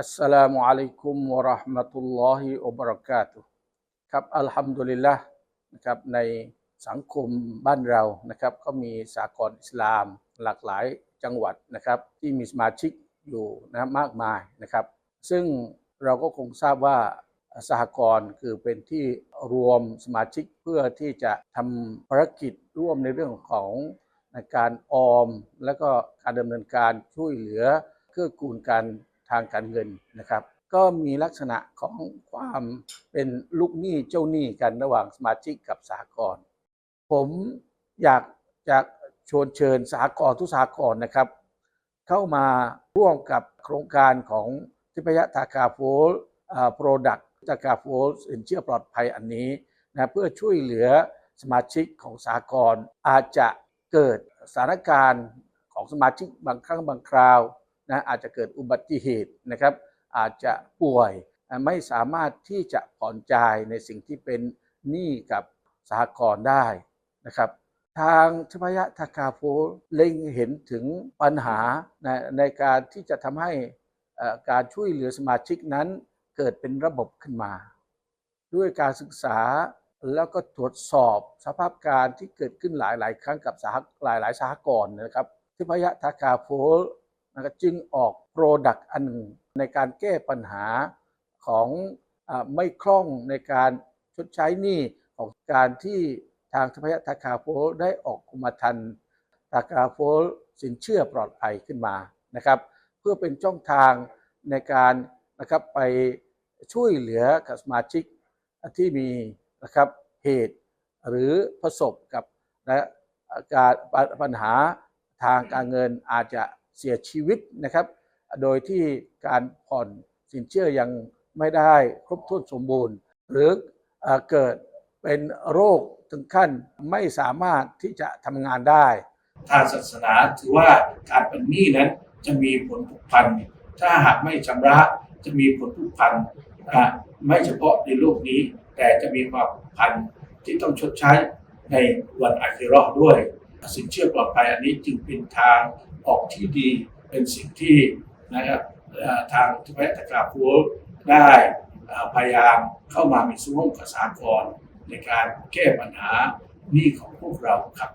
อัสสลามุอะลัยกุมวะเราะห์มะตุลลอฮิวะบะเราะกาตุฮ์ครับอัลฮัมดุลิลละนะครับในสังคมบ้านเรานะครับก็มีสากลอิสลามหลากหลายจังหวัดนะครับที่มีสมาชิกอยู่นะมากมายนะครับ ซึ่งเราก็คงทราบว่าสหกรณ์คือเป็นที่รวมสมาชิกเพื่อที่จะทำภารกิจร่วมในเรื่องของการออม และก็การดำเนินการช่วยเหลือเกื้อกูลการ ทางการเงินนะครับ ก็มีลักษณะของความเป็นลูกหนี้เจ้าหนี้กันระหว่างสมาชิกกับสหกรณ์ผมอยากจะชวนเชิญสหกรณ์ทุกสหกรณ์นะครับ เข้ามาร่วมกับโครงการของทิพยทาคาโฟลโปรดักต์ทาคาโฟลสินเชื่อปลอดภัยอันนี้นะเพื่อช่วยเหลือสมาชิกของสากลอาจจะเกิดสถานการณ์ของสมาชิกบางครั้งบางคราว นะอาจจะเกิดอุบัติเหตุนะครับ อาจจะป่วยไม่สามารถที่จะผ่อนจ่ายในสิ่งที่เป็นหนี้กับสหกรณ์ได้นะครับ ทางทพยทาคาโฟเล็งเห็นถึงปัญหาในในการที่จะทำให้การช่วยเหลือสมาชิกนั้นเกิดเป็นระบบขึ้นมา ด้วยการศึกษาแล้วก็ตรวจสอบสภาพการที่เกิดขึ้นหลาย ๆ ครั้งกับสหหลายหลายๆสหกรณ์นะครับทิพยทาคาโฟ นะครับจึงออกโปรดักต์อันหนึ่งในการแก้ปัญหาของอไม่คล่องในการชดใช้หนี้ของการที่ทางทพยทาคาโฟได้ออกกรมธรรม์ทาคาโฟสินเชื่อปลอดภัยขึ้นมานะครับ เพื่อเป็นช่องทางในการนะครับไปช่วยเหลือกับสมาชิกที่มีนะครับเหตุหรือประสบกับนะการปัญหาทางการเงินอาจจะ เสียชีวิตนะครับ โดยที่การผ่อนสินเชื่อยังไม่ได้ครบถ้วนสมบูรณ์ หรือเอ่อเกิดเป็นโรคถึงขั้นไม่สามารถที่จะทำงานได้ทางศาสนาถือว่าการเป็นหนี้นั้นจะมีผลผูกพันถ้าหากไม่ชำระจะมีผลผูกพันไม่เฉพาะในโลกนี้ แต่จะมีความผูกพันที่ต้องชดใช้ในวันอาคิราด้วย สินเชื่อปลอดภัยอันนี้จึงเป็นทางออกที่ดีเป็นสิ่งที่นะครับทางทุกแพทย์กาฟูได้พยายามเข้ามามีส่วนร่วมกับสากลในการแก้ปัญหาหนี้ของพวกเราครับ